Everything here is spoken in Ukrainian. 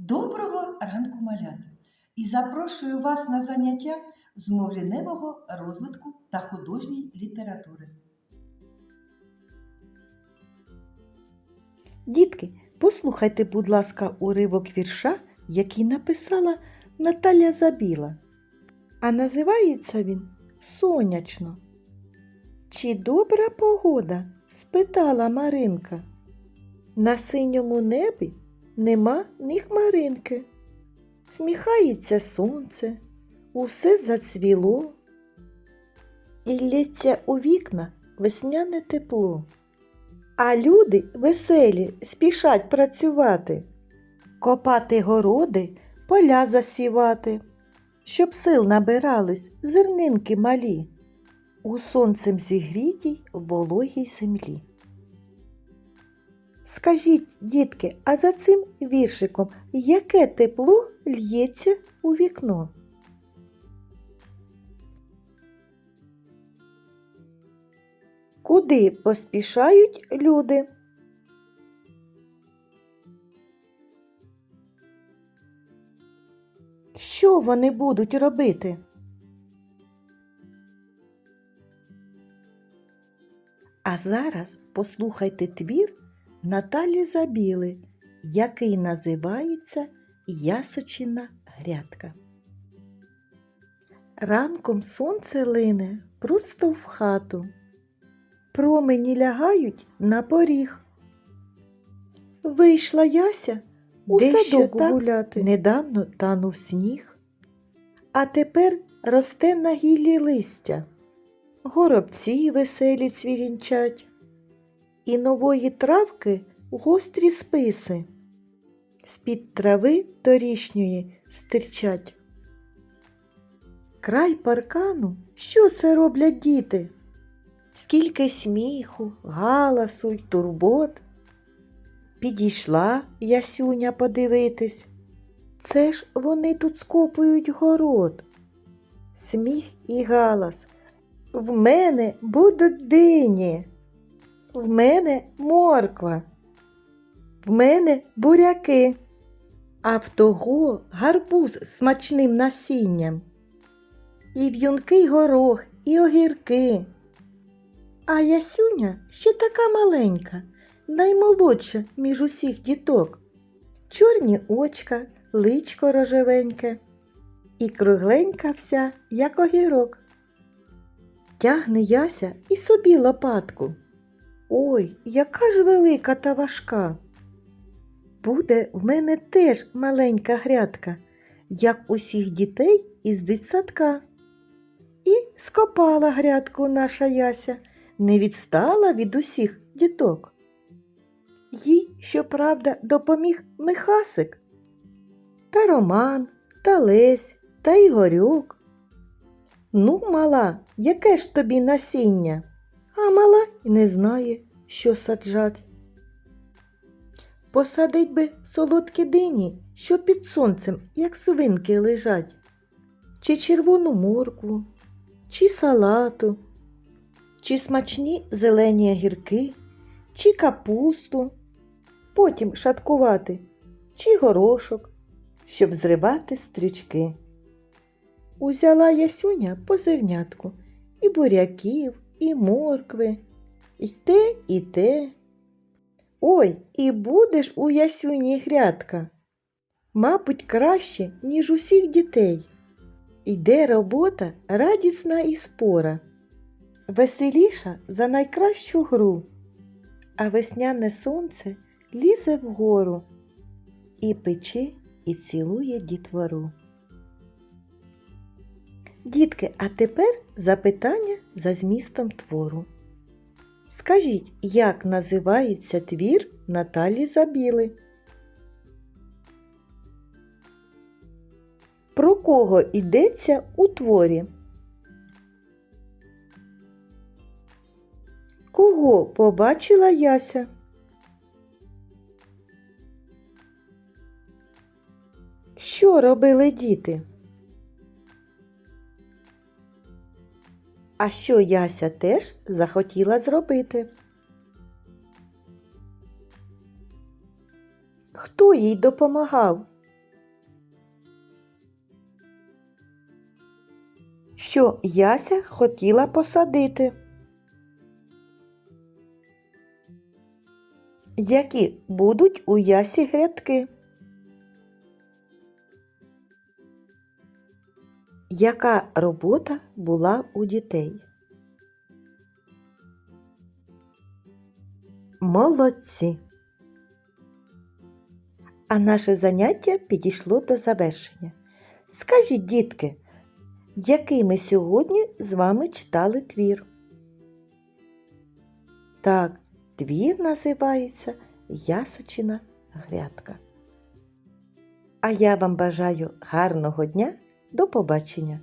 Доброго ранку, малята! І запрошую вас на заняття з мовліневого розвитку та художньої літератури. Дітки, послухайте, будь ласка, уривок вірша, який написала Наталя Забіла. А називається він Сонячно. Чи добра погода? спитала Маринка. На синьому небі нема ні хмаринки. Сміхається сонце, усе зацвіло. І лється у вікна весняне тепло. А люди веселі спішать працювати, копати городи, поля засівати, щоб сил набирались зернинки малі у сонцем зігрітій вологій землі. Скажіть, дітки, а за цим віршиком яке тепло л'ється у вікно? Куди поспішають люди? Що вони будуть робити? А зараз послухайте твір Наталі Забіли, який називається Ясочина грядка. Ранком сонце лине просто в хату. Промені лягають на поріг. Вийшла Яся у садок так гуляти. Недавно танув сніг, а тепер росте на гіллі листя. Горобці веселі цвірінчать, і нової травки гострі списи. З-під трави торішньої стирчать. Край паркану, що це роблять діти? Скільки сміху, галасу й турбот. Підійшла Ясюня подивитись. Це ж вони тут скопують город. Сміх і галас. В мене будуть дині. В мене морква. В мене буряки. А в того гарбуз з смачним насінням. І в'юнкий горох, і огірки. А Ясюня ще така маленька, наймолодша між усіх діток. Чорні очка, личко рожевеньке, і кругленька вся, як огірок. Тягне Яся і собі лопатку. Ой, яка ж велика та важка. Буде в мене теж маленька грядка, як усіх дітей із дитсадка. І скопала грядку наша Яся, не відстала від усіх діток. Їй, щоправда, допоміг Михасик, та Роман, та Лесь, та Ігорюк. Ну, мала, яке ж тобі насіння? А мала й не знає, що саджать. Посадить би солодкі дині, що під сонцем, як свинки лежать, чи червону моркву, чи салату, чи смачні зелені огірки, чи капусту, потім шаткувати, чи горошок, щоб зривати стрічки. Узяла ясюня по зернятку і буряків, і моркви, і те, і те. Ой, і будеш у ясюні грядка. Мабуть, краще, ніж усіх дітей. Іде робота радісна і спора, веселіша за найкращу гру, а весняне сонце лізе вгору і пече, і цілує дітвору. Дітки, а тепер запитання за змістом твору. Скажіть, як називається твір Наталі Забіли? Про кого йдеться у творі? Кого побачила Яся? Що робили діти? А що яся теж захотіла зробити? Хто їй допомагав? Що яся хотіла посадити? Які будуть у ясі грядки? Яка робота була у дітей? Молодці! А наше заняття підійшло до завершення. Скажіть, дітки, який ми сьогодні з вами читали твір? Так, твір називається Ясочина грядка. А я вам бажаю гарного дня. До побачення!